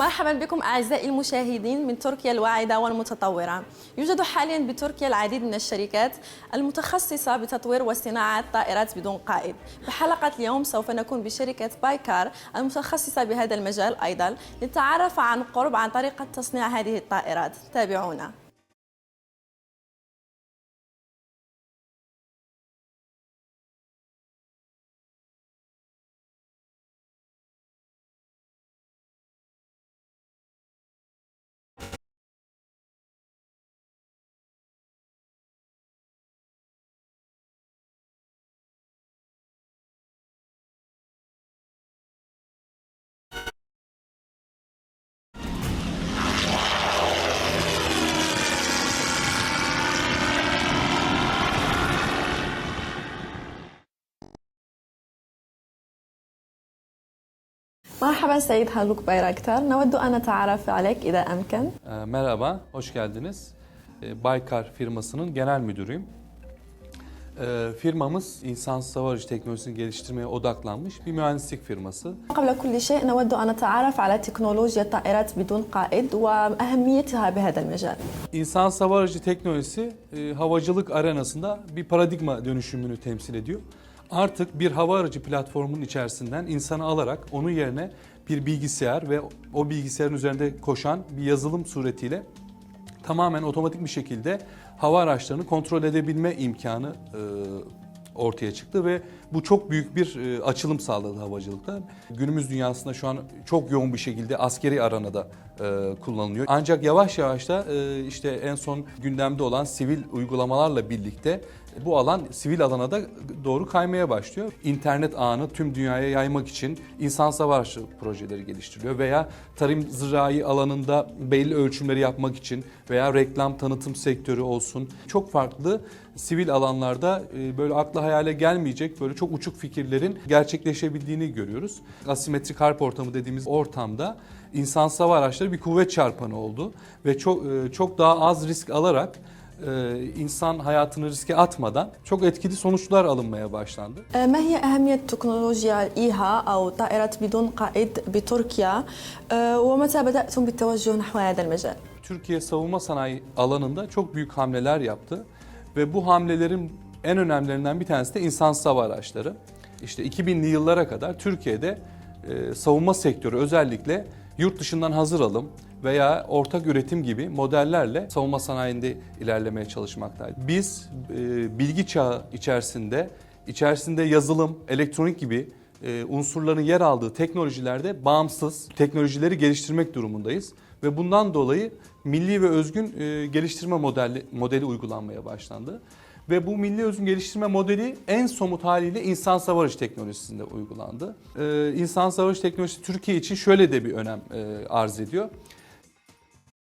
مرحبا بكم أعزائي المشاهدين من تركيا الواعدة والمتطورة. يوجد حاليا بتركيا العديد من الشركات المتخصصة بتطوير وصناعة طائرات بدون قائد. في حلقه اليوم سوف نكون بشركة بايكار المتخصصة بهذا المجال أيضا لنتعرف عن قرب عن طريقة تصنيع هذه الطائرات. تابعونا. مرحبا سيد هالوك بايراكتار نود ان نتعرف عليك اذا امكن. Ee, Merhaba, hoş geldiniz. Ee, Baykar firmasının genel müdürüyüm. Ee, Firmamız insansız hava aracı teknolojisini geliştirmeye odaklanmış bir mühendislik firması. قبل كل شيء نود ان نتعرف على تكنولوجيا الطائرات بدون قائد واهميتها بهذا المجال. İnsansız hava aracı teknolojisi e, havacılık arenasında bir paradigma dönüşümünü temsil ediyor. Artık bir hava aracı platformunun içerisinden insanı alarak onun yerine bir bilgisayar ve o bilgisayarın üzerinde koşan bir yazılım suretiyle tamamen otomatik bir şekilde hava araçlarını kontrol edebilme imkanı e, ortaya çıktı ve bu çok büyük bir e, açılım sağladı havacılıkta. Günümüz dünyasında şu an çok yoğun bir şekilde askeri aranada e, kullanılıyor. Ancak yavaş yavaş da e, işte en son gündemde olan sivil uygulamalarla birlikte bu alan sivil alana da doğru kaymaya başlıyor. İnternet ağını tüm dünyaya yaymak için insan savaşı projeleri geliştiriliyor veya tarım zirai alanında belli ölçümleri yapmak için veya reklam tanıtım sektörü olsun çok farklı sivil alanlarda e, böyle akla hayale gelmeyecek böyle çok uçuk fikirlerin gerçekleşebildiğini görüyoruz. Asimetrik harp ortamı dediğimiz ortamda insansız hava araçları bir kuvvet çarpanı oldu ve çok e, çok daha az risk alarak insan hayatını riske atmadan çok etkili sonuçlar alınmaya başlandı. ما هي أهمية تكنولوجيا الإيها أو طائرة بدون قائد بتركيا آه، ومتى بدأتم بالتوجه نحو هذا المجال؟ Türkiye savunma sanayi alanında çok büyük hamleler yaptı ve bu hamlelerin en önemlilerinden bir tanesi de insansız hava araçları. İşte 2000'li yıllara kadar Türkiye'de e, savunma sektörü özellikle yurt dışından hazır alım veya ortak üretim gibi modellerle savunma sanayinde ilerlemeye çalışmaktaydı. Biz e, bilgi çağı içerisinde içerisinde yazılım, elektronik gibi e, unsurların yer aldığı teknolojilerde bağımsız teknolojileri geliştirmek durumundayız ve bundan dolayı milli ve özgün e, geliştirme modeli, modeli uygulanmaya başlandı. Ve bu milli özgün geliştirme modeli en somut haliyle insan savarış teknolojisinde uygulandı. E, insan savarış teknolojisi Türkiye için şöyle de bir önem e, arz ediyor.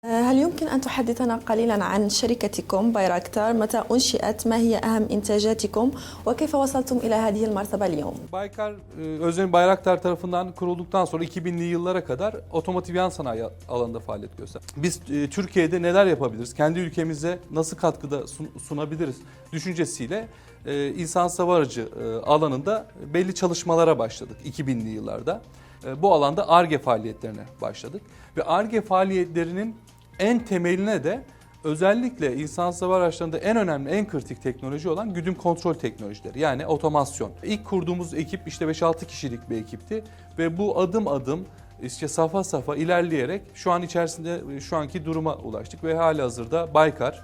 آه، هل يمكن أن تحدثنا قليلا عن شركتكم بايراكتار متى أنشئت ما هي أهم إنتاجاتكم وكيف وصلتم إلى هذه المرتبة اليوم Baykar, e, Özdemir Bayraktar tarafından kurulduktan sonra 2000'li yıllara kadar otomotiv yan sanayi alanında faaliyet gösterdi. Biz e, Türkiye'de neler yapabiliriz, kendi ülkemize nasıl katkıda sun- sunabiliriz düşüncesiyle e, insan hava aracı e, alanında belli çalışmalara başladık 2000'li yıllarda. E, Bu alanda ARGE faaliyetlerine başladık ve ARGE faaliyetlerinin en temeline de Özellikle insansız hava araçlarında en önemli, en kritik teknoloji olan güdüm kontrol teknolojileri yani otomasyon. İlk kurduğumuz ekip işte 5-6 kişilik bir ekipti ve bu adım adım işte safa safa ilerleyerek şu an içerisinde şu anki duruma ulaştık ve hali hazırda Baykar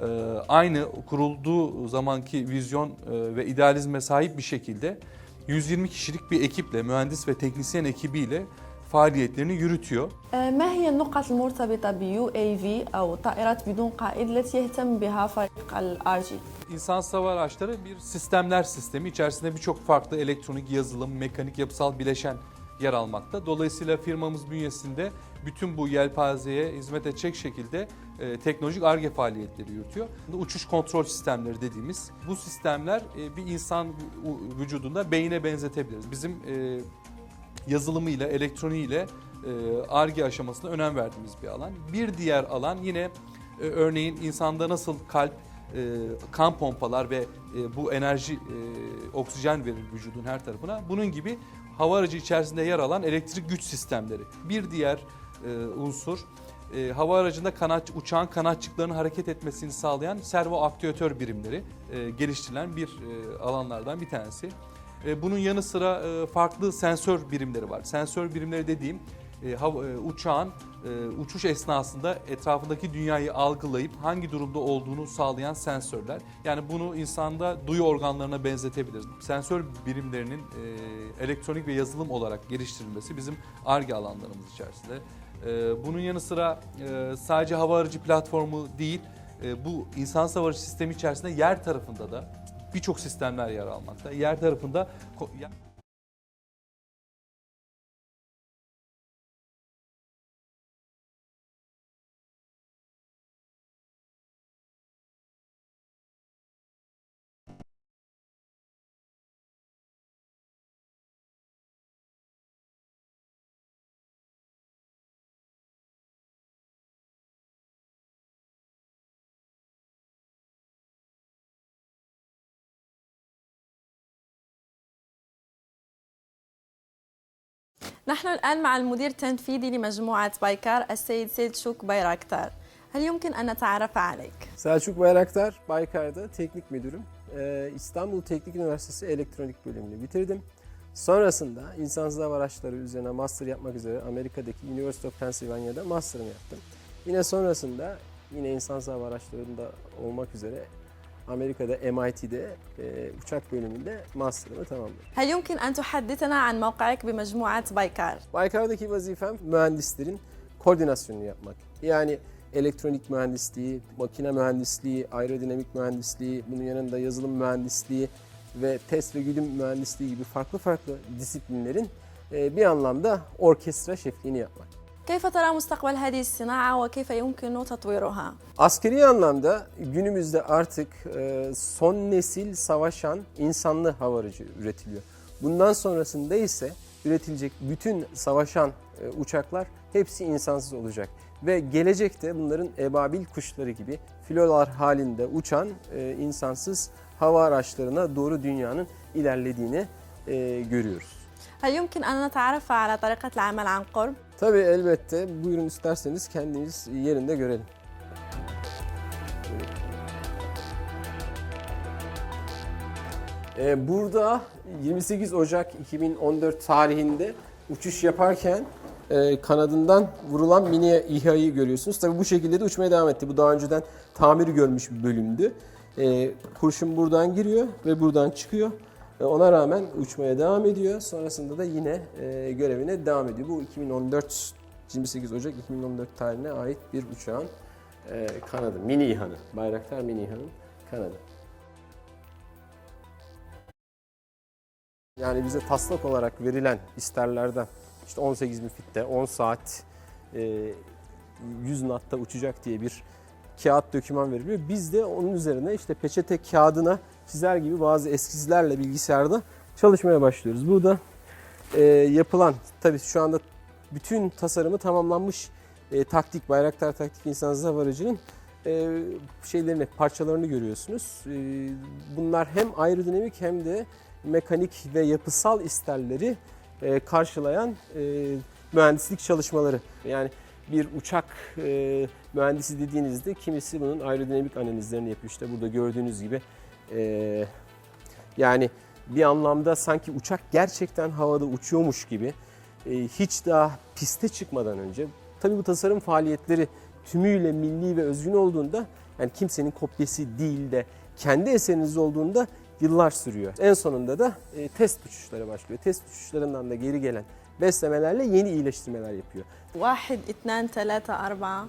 e, aynı kurulduğu zamanki vizyon e, ve idealizme sahip bir şekilde 120 kişilik bir ekiple, mühendis ve teknisyen ekibiyle faaliyetlerini yürütüyor. آه، ما هي النقط المرتبطة ب UAV أو طائرات بدون قائد التي يهتم بها فريق الآرجي؟ İnsansız hava araçları bir sistemler sistemi. İçerisinde birçok farklı elektronik, yazılım, mekanik, yapısal bileşen yer almakta. Dolayısıyla firmamız bünyesinde bütün bu yelpazeye hizmet edecek şekilde e, teknolojik ARGE faaliyetleri yürütüyor. Uçuş kontrol sistemleri dediğimiz bu sistemler e, bir insan vü- vücudunda beyine benzetebiliriz. Bizim e, yazılımıyla, elektroniğiyle ARGE aşamasında önem verdiğimiz bir alan. Bir diğer alan yine e, örneğin insanda nasıl kalp, e, kan pompalar ve e, bu enerji, oksijen verir vücudun her tarafına. Bunun gibi hava aracı içerisinde yer alan elektrik güç sistemleri. Bir diğer unsur. Hava aracında kanat, uçağın kanatçıklarının hareket etmesini sağlayan servo aktüatör birimleri geliştirilen bir alanlardan bir tanesi. E, bunun yanı sıra e, farklı sensör birimleri var. Sensör birimleri dediğim e, uçağın uçuş esnasında etrafındaki dünyayı algılayıp hangi durumda olduğunu sağlayan sensörler. Yani bunu insanda duyu organlarına benzetebiliriz. Sensör birimlerinin elektronik ve yazılım olarak geliştirilmesi bizim ARGE alanlarımız içerisinde. Bunun yanı sıra sadece hava aracı platformu değil, bu insan hava aracı sistemi içerisinde yer tarafında da birçok sistemler yer almakta. Yer tarafında نحن الآن مع المدير التنفيذي لمجموعة بايكار السيد سيد شوك بايراكتار هل يمكن أن نتعرف عليك؟ Selçuk Bayraktar, Baykar'da teknik müdürüm. Ee, İstanbul Teknik Üniversitesi Elektronik bölümünü bitirdim. Sonrasında insansız hava araçları üzerine master yapmak üzere Amerika'daki University of Pennsylvania'da master'ımı yaptım. Yine sonrasında yine insansız hava araçlarında olmak üzere Amerika'da MIT'de e, uçak bölümünde master'ımı tamamladım. هل يمكن أن تحدثنا عن موقعك بمجموعة بايكار؟ Baykar'daki vazifem mühendislerin koordinasyonunu yapmak. Yani elektronik mühendisliği, makine mühendisliği, aerodinamik mühendisliği, bunun yanında yazılım mühendisliği ve test ve güdüm mühendisliği gibi farklı farklı disiplinlerin e, bir anlamda orkestra şefliğini yapmak. كيف ترى مستقبل هذه الصناعة وكيف يمكن تطويرها؟ Askeri anlamda günümüzde artık e, son nesil savaşan insanlı hava aracı üretiliyor. Bundan sonrasında ise üretilecek bütün savaşan e, uçaklar hepsi insansız olacak. Ve gelecekte bunların ebabil kuşları gibi filolar halinde uçan e, insansız hava araçlarına doğru dünyanın ilerlediğini e, görüyoruz. هل يمكن أن نتعرف على طريقة العمل عن قرب؟ Tabii elbette buyurun isterseniz kendiniz yerinde görelim. Ee, burada 28 Ocak 2014 tarihinde uçuş yaparken e, kanadından vurulan mini İHA'yı görüyorsunuz. Tabii bu şekilde de uçmaya devam etti. Bu daha önceden tamiri görmüş bir bölümdü. E, kurşun buradan giriyor ve buradan çıkıyor. E, Ona rağmen uçmaya devam ediyor. Sonrasında da yine e, görevine devam ediyor. Bu 2014 28 Ocak 2014 tarihine ait bir uçağın e, kanadı. Mini İHA'nın. Bayraktar Mini İHA'nın kanadı. Yani bize taslak olarak verilen isterlerden işte 18 bin fitte 10 saat e, 100 natta uçacak diye bir kağıt döküman veriliyor. Biz de onun üzerine işte peçete kağıdına çizer gibi bazı eskizlerle bilgisayarda çalışmaya başlıyoruz. Burada e, yapılan tabii şu anda bütün tasarımı tamamlanmış e, taktik Bayraktar Taktik İnsansız Hava Aracı'nın e, şeylerini, parçalarını görüyorsunuz. E, bunlar hem aerodinamik hem de mekanik ve yapısal isterleri e, karşılayan e, mühendislik çalışmaları. Yani bir uçak e, mühendisi dediğinizde kimisi bunun aerodinamik analizlerini yapıyor. İşte burada gördüğünüz gibi e, yani bir anlamda sanki uçak gerçekten havada uçuyormuş gibi e, hiç daha piste çıkmadan önce tabii bu tasarım faaliyetleri tümüyle milli ve özgün olduğunda yani kimsenin kopyası değil de kendi eseriniz olduğunda yıllar sürüyor. En sonunda da e, test uçuşları başlıyor. Test uçuşlarından da geri gelen beslemelerle yeni iyileştirmeler yapıyor. Vahid, itnen, telata, arba'a.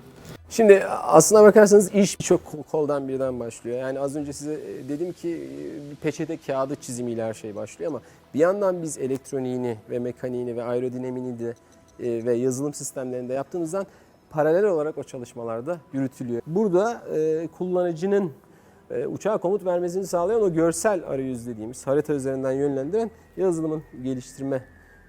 Şimdi aslına bakarsanız iş çok koldan birden başlıyor. Yani az önce size e, dedim ki e, peçete kağıdı çizimiyle her şey başlıyor ama bir yandan biz elektroniğini ve mekaniğini ve aerodinamini de e, ve yazılım sistemlerini de yaptığımızdan paralel olarak o çalışmalarda yürütülüyor. Burada e, kullanıcının e, uçağa komut vermesini sağlayan o görsel arayüz dediğimiz harita üzerinden yönlendiren yazılımın geliştirme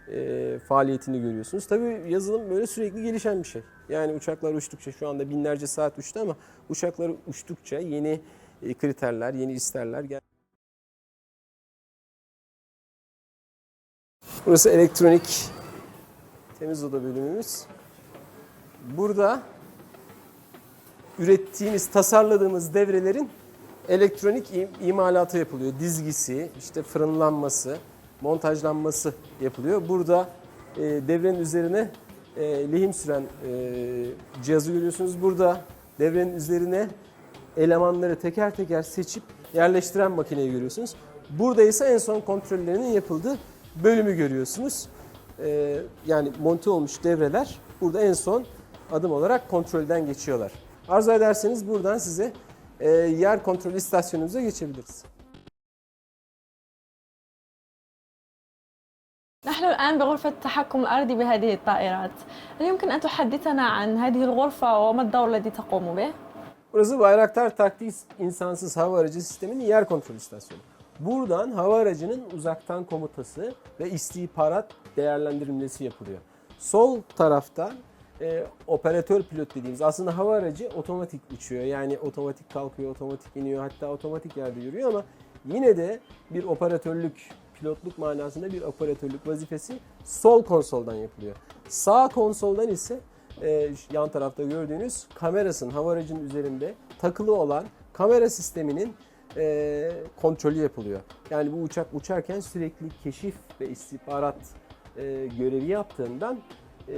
e, faaliyetini görüyorsunuz. Tabii yazılım böyle sürekli gelişen bir şey. Yani uçaklar uçtukça şu anda binlerce saat uçtu ama uçaklar uçtukça yeni e, kriterler, yeni isterler gel. Burası elektronik temiz oda bölümümüz. burada ürettiğimiz, tasarladığımız devrelerin elektronik im- imalatı yapılıyor. Dizgisi, işte fırınlanması, montajlanması yapılıyor. Burada e, devrenin üzerine e, lehim süren e, cihazı görüyorsunuz. Burada devrenin üzerine elemanları teker teker seçip yerleştiren makineyi görüyorsunuz. Burada ise en son kontrollerinin yapıldığı bölümü görüyorsunuz. E, yani monte olmuş devreler burada en son adım olarak kontrolden geçiyorlar. Arzu ederseniz buradan size e, yer kontrol istasyonumuza geçebiliriz. الآن بغرفة التحكم الأرضي بهذه الطائرات هل يمكن أن تحدثنا عن هذه الغرفة وما الدور الذي تقوم به؟ Burası Bayraktar Taktik İnsansız Hava Aracı Sistemi'nin yer kontrol istasyonu. Buradan hava aracının uzaktan komutası ve istihbarat değerlendirilmesi yapılıyor. Sol taraftan e, operatör pilot dediğimiz aslında hava aracı otomatik uçuyor. Yani otomatik kalkıyor, otomatik iniyor hatta otomatik yerde yürüyor ama yine de bir operatörlük, pilotluk manasında bir operatörlük vazifesi sol konsoldan yapılıyor. Sağ konsoldan ise e, yan tarafta gördüğünüz kamerasının hava aracının üzerinde takılı olan kamera sisteminin e, kontrolü yapılıyor. Yani bu uçak uçarken sürekli keşif ve istihbarat e, görevi yaptığından e,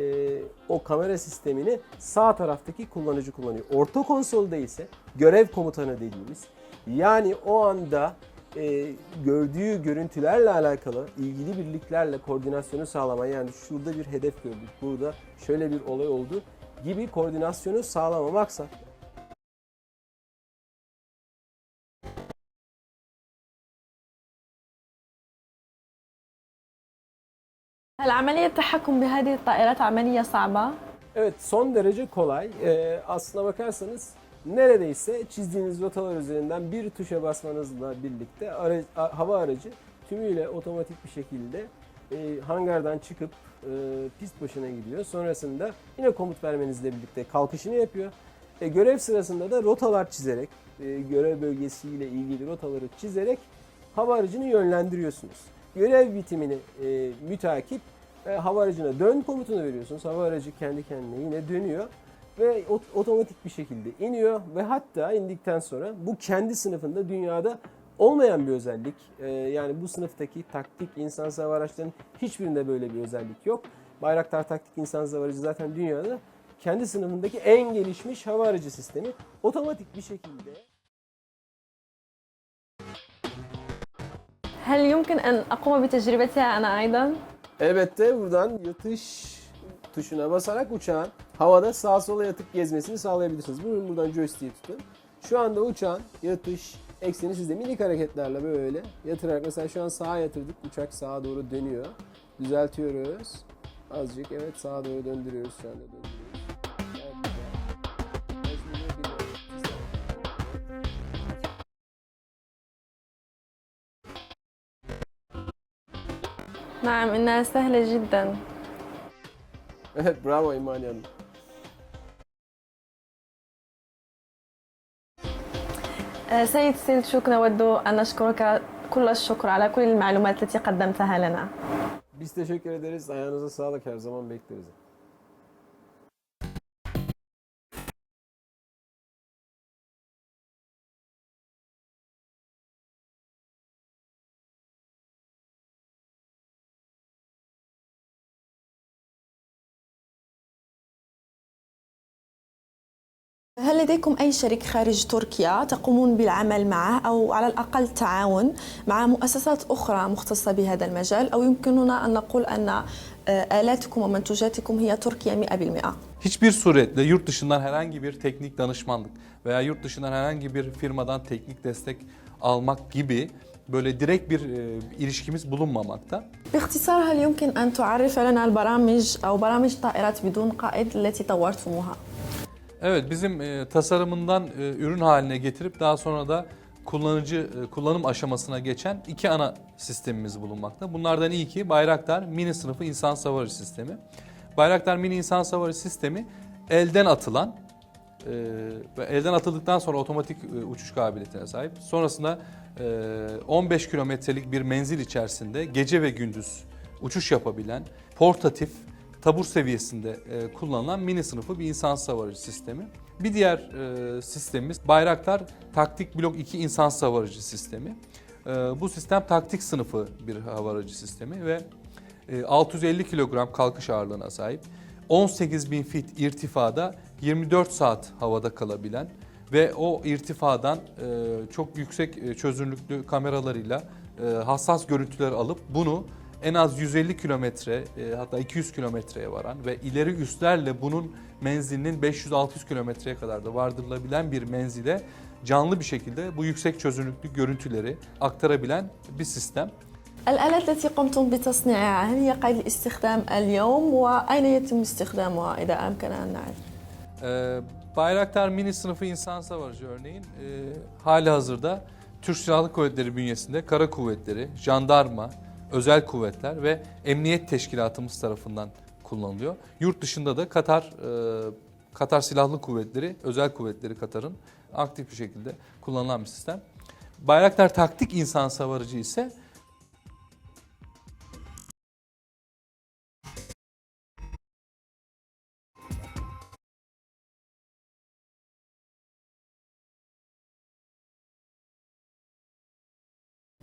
o kamera sistemini sağ taraftaki kullanıcı kullanıyor. Orta konsolda ise görev komutanı dediğimiz yani o anda e, gördüğü görüntülerle alakalı ilgili birliklerle koordinasyonu sağlama yani şurada bir hedef gördük, burada şöyle bir olay oldu gibi koordinasyonu sağlama maksat. هل عملية التحكم بهذه الطائرات عملية صعبة؟ Evet son derece kolay. Ee, aslına bakarsanız neredeyse çizdiğiniz rotalar üzerinden bir tuşa basmanızla birlikte ara- a- hava aracı tümüyle otomatik bir şekilde e, hangardan çıkıp e, pist başına gidiyor. Sonrasında yine komut vermenizle birlikte kalkışını yapıyor. E, görev sırasında da rotalar çizerek, e, görev bölgesiyle ilgili rotaları çizerek hava aracını yönlendiriyorsunuz. Görev bitimini e, mütakip e, hava aracına dön komutunu veriyorsunuz. Hava aracı kendi kendine yine dönüyor ve ot- otomatik bir şekilde iniyor ve hatta indikten sonra bu kendi sınıfında dünyada olmayan bir özellik. E, yani bu sınıftaki taktik insansız hava araçlarının hiçbirinde böyle bir özellik yok. Bayraktar taktik insansız hava aracı zaten dünyada kendi sınıfındaki en gelişmiş hava aracı sistemi. Otomatik bir şekilde هل يمكن أن أقوم بتجربتها أنا أيضا؟ Elbette buradan yatış tuşuna basarak uçağın havada sağa sola yatıp gezmesini sağlayabilirsiniz. Buyurun buradan joystick'i tutun. Şu anda uçağın yatış ekseni sizde minik hareketlerle böyle yatırarak mesela şu an sağa yatırdık uçak sağa doğru dönüyor. Düzeltiyoruz. Azıcık evet sağa doğru döndürüyoruz şu anda döndürüyoruz. Gayet güzel. Ben şimdi gidiyorum. نعم إنها سهلة جدا Evet bravo İmani Hanım. آه، سيد سيلتشوك نود أن نشكرك كل الشكر على كل المعلومات التي قدمتها لنا Biz teşekkür ederiz. Ayağınıza sağlık. Her zaman bekleriz. هل لديكم أي شريك خارج تركيا تقومون بالعمل معه أو على الأقل التعاون مع مؤسسات أخرى مختصة بهذا المجال أو يمكننا أن نقول أن آه، آلاتكم ومنتوجاتكم هي تركيا 100%؟ Hiçbir suretle yurt dışından herhangi bir teknik danışmanlık veya yurt dışından herhangi bir firmadan teknik destek almak gibi böyle direkt bir e, ilişkimiz bulunmamakta. باختصار هل يمكن أن تعرف لنا البرامج أو برامج طائرات بدون قائد التي طورتموها؟ Evet bizim e, tasarımından e, ürün haline getirip daha sonra da kullanıcı e, kullanım aşamasına geçen iki ana sistemimiz bulunmakta. Bunlardan ilki Bayraktar Mini sınıfı insan savarı sistemi. Bayraktar Mini insan savarı sistemi elden atılan e, ve elden atıldıktan sonra otomatik e, uçuş kabiliyetine sahip. Sonrasında e, 15 kilometrelik bir menzil içerisinde gece ve gündüz uçuş yapabilen portatif tabur seviyesinde e, kullanılan mini sınıfı bir insan savarıcı sistemi. Bir diğer e, sistemimiz Bayraktar Taktik Blok 2 insan savarıcı sistemi. E, bu sistem taktik sınıfı bir hava sistemi ve e, 650 kilogram kalkış ağırlığına sahip. 18 bin fit irtifada 24 saat havada kalabilen ve o irtifadan çok yüksek çözünürlüklü kameralarıyla hassas görüntüler alıp bunu en az 150 kilometre e, hatta 200 kilometreye varan ve ileri üslerle bunun menzilinin 500-600 kilometreye kadar da vardırılabilen bir menzile canlı bir şekilde bu yüksek çözünürlüklü görüntüleri aktarabilen bir sistem. الآلات التي قمتم بتصنيعها هل هي قيد الاستخدام اليوم وأين يتم استخدامها إذا أمكن أن نعرف؟ Ee, Bayraktar mini sınıfı insan savarıcı örneğin e, hali hazırda Türk Silahlı Kuvvetleri bünyesinde kara kuvvetleri, jandarma, özel kuvvetler ve emniyet teşkilatımız tarafından kullanılıyor. Yurt dışında da Katar e, Katar Silahlı Kuvvetleri, özel kuvvetleri Katar'ın aktif bir şekilde kullanılan bir sistem. Bayraktar taktik insan savarıcı ise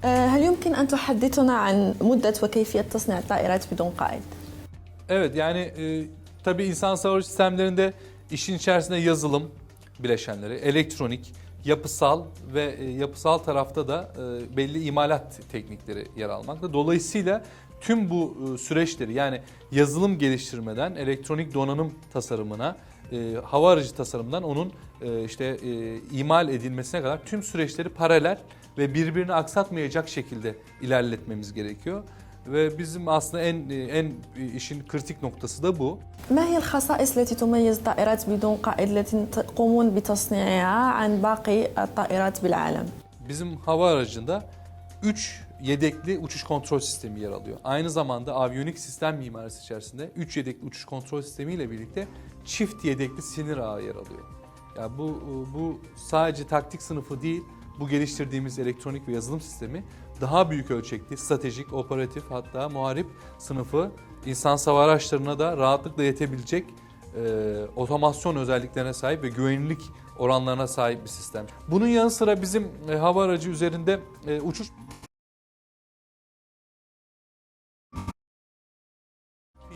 هل يمكن أن تحدثنا عن مدة وكيفية تصنيع الطائرات بدون قائد؟ Evet yani e, tabii insan savarıcı sistemlerinde işin içerisinde yazılım bileşenleri, elektronik, yapısal ve e, yapısal tarafta da e, belli imalat teknikleri yer almakta. Dolayısıyla tüm bu e, süreçleri yani yazılım geliştirmeden elektronik donanım tasarımına, e, hava aracı tasarımından onun e, işte e, imal edilmesine kadar tüm süreçleri paralel ve birbirini aksatmayacak şekilde ilerletmemiz gerekiyor. Ve bizim aslında en en işin kritik noktası da bu. ما هي الخصائص التي تميز الطائرات بدون قائد التي تقومون بتصنيعها عن باقي الطائرات بالعالم؟ Bizim hava aracında 3 yedekli uçuş kontrol sistemi yer alıyor. Aynı zamanda aviyonik sistem mimarisi içerisinde 3 yedekli uçuş kontrol sistemi ile birlikte çift yedekli sinir ağı yer alıyor. Ya bu bu sadece taktik sınıfı değil, bu geliştirdiğimiz elektronik ve yazılım sistemi daha büyük ölçekli, stratejik, operatif hatta muharip sınıfı insan savar araçlarına da rahatlıkla yetebilecek e, otomasyon özelliklerine sahip ve güvenlik oranlarına sahip bir sistem. Bunun yanı sıra bizim e, hava aracı üzerinde e, uçuş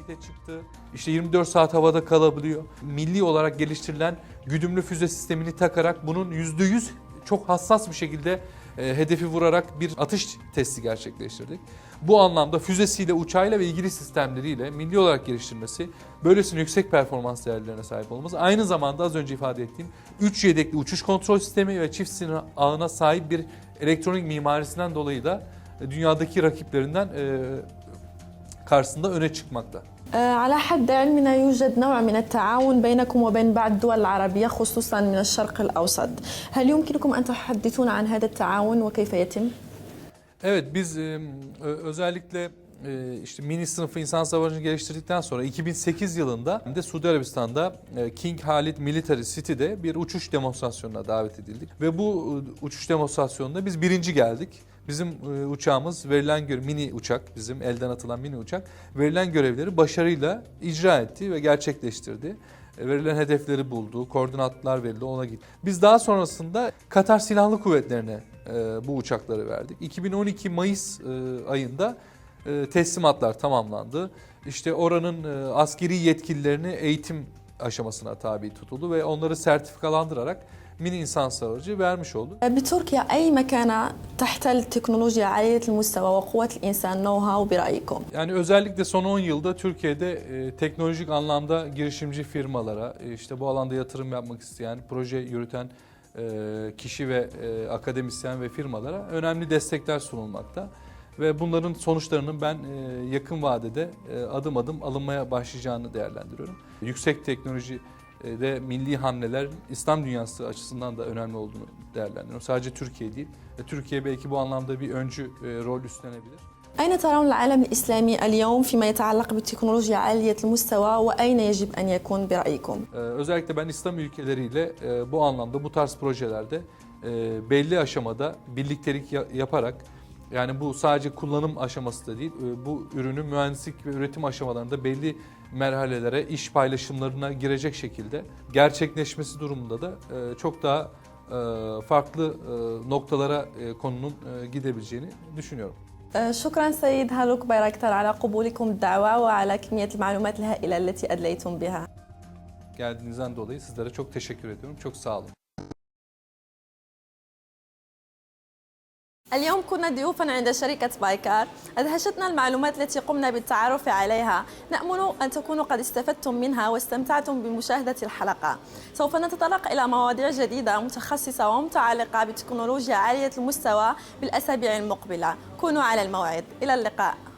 de çıktı. İşte 24 saat havada kalabiliyor. Milli olarak geliştirilen güdümlü füze sistemini takarak bunun %100 çok hassas bir şekilde e, hedefi vurarak bir atış testi gerçekleştirdik. Bu anlamda füzesiyle, uçağıyla ve ilgili sistemleriyle milli olarak geliştirmesi, böylesine yüksek performans değerlerine sahip olması, aynı zamanda az önce ifade ettiğim 3 yedekli uçuş kontrol sistemi ve çift sinir ağına sahip bir elektronik mimarisinden dolayı da e, dünyadaki rakiplerinden e, karşısında öne çıkmakta. آه، على حد علمنا يوجد نوع من التعاون بينكم وبين بعض الدول العربية خصوصا من الشرق الأوسط هل يمكنكم أن تحدثونا عن هذا التعاون وكيف يتم؟ Evet biz e, ö- özellikle e, işte mini sınıfı insan savarıcını geliştirdikten sonra 2008 yılında de Suudi Arabistan'da e, King Khalid Military City'de bir uçuş demonstrasyonuna davet edildik. Ve bu e, uçuş demonstrasyonunda biz birinci geldik. Bizim e, uçağımız verilen görev, mini uçak, bizim elden atılan mini uçak verilen görevleri başarıyla icra etti ve gerçekleştirdi. E, Verilen hedefleri buldu, koordinatlar verildi, ona gitti. Biz daha sonrasında Katar Silahlı Kuvvetleri'ne e, bu uçakları verdik. 2012 Mayıs ayında teslimatlar tamamlandı. İşte oranın askeri yetkililerini eğitim aşamasına tabi tutuldu ve onları sertifikalandırarak mini insan savarıcı vermiş olduk. بتركيا أي مكانة تحتل تكنولوجيا عالية المستوى وقوة الإنسان نو هاو برأيكم؟ Yani özellikle son 10 yılda Türkiye'de e, teknolojik anlamda girişimci firmalara, e, işte bu alanda yatırım yapmak isteyen, proje yürüten e, kişi ve e, akademisyen ve firmalara önemli destekler sunulmakta. Ve bunların sonuçlarının ben e, yakın vadede e, adım adım alınmaya başlayacağını değerlendiriyorum. Yüksek teknoloji e, de milli hamleler İslam dünyası açısından da önemli olduğunu değerlendiriyorum. Sadece Türkiye değil. E, Türkiye belki bu anlamda bir öncü e, rol üstlenebilir. أين ترون العالم الإسلامي اليوم فيما يتعلق بالتكنولوجيا عالية المستوى وأين يجب أن يكون برأيكم؟ Ee, özellikle ben İslam ülkeleriyle e, bu anlamda bu tarz projelerde e, belli aşamada birliktelik ya- yaparak yani bu sadece kullanım aşaması da değil e, bu ürünün mühendislik ve üretim aşamalarında belli merhalelere, iş paylaşımlarına girecek şekilde gerçekleşmesi durumunda da e, çok daha e, farklı e, noktalara e, konunun e, gidebileceğini düşünüyorum. آه، شكرا سيد هالوك بايركتر على قبولكم الدعوة وعلى كمية المعلومات الهائلة التي أدليتم بها Geldiğinizden dolayı sizlere çok teşekkür ediyorum. Çok sağ olun. اليوم كنا ضيوفا عند شركة بايكار. أدهشتنا المعلومات التي قمنا بالتعرف عليها. نأمل أن تكونوا قد استفدتم منها واستمتعتم بمشاهدة الحلقة. سوف نتطرق إلى مواضيع جديدة متخصصة ومتعلقة بتكنولوجيا عالية المستوى بالأسابيع المقبلة. كونوا على الموعد. إلى اللقاء.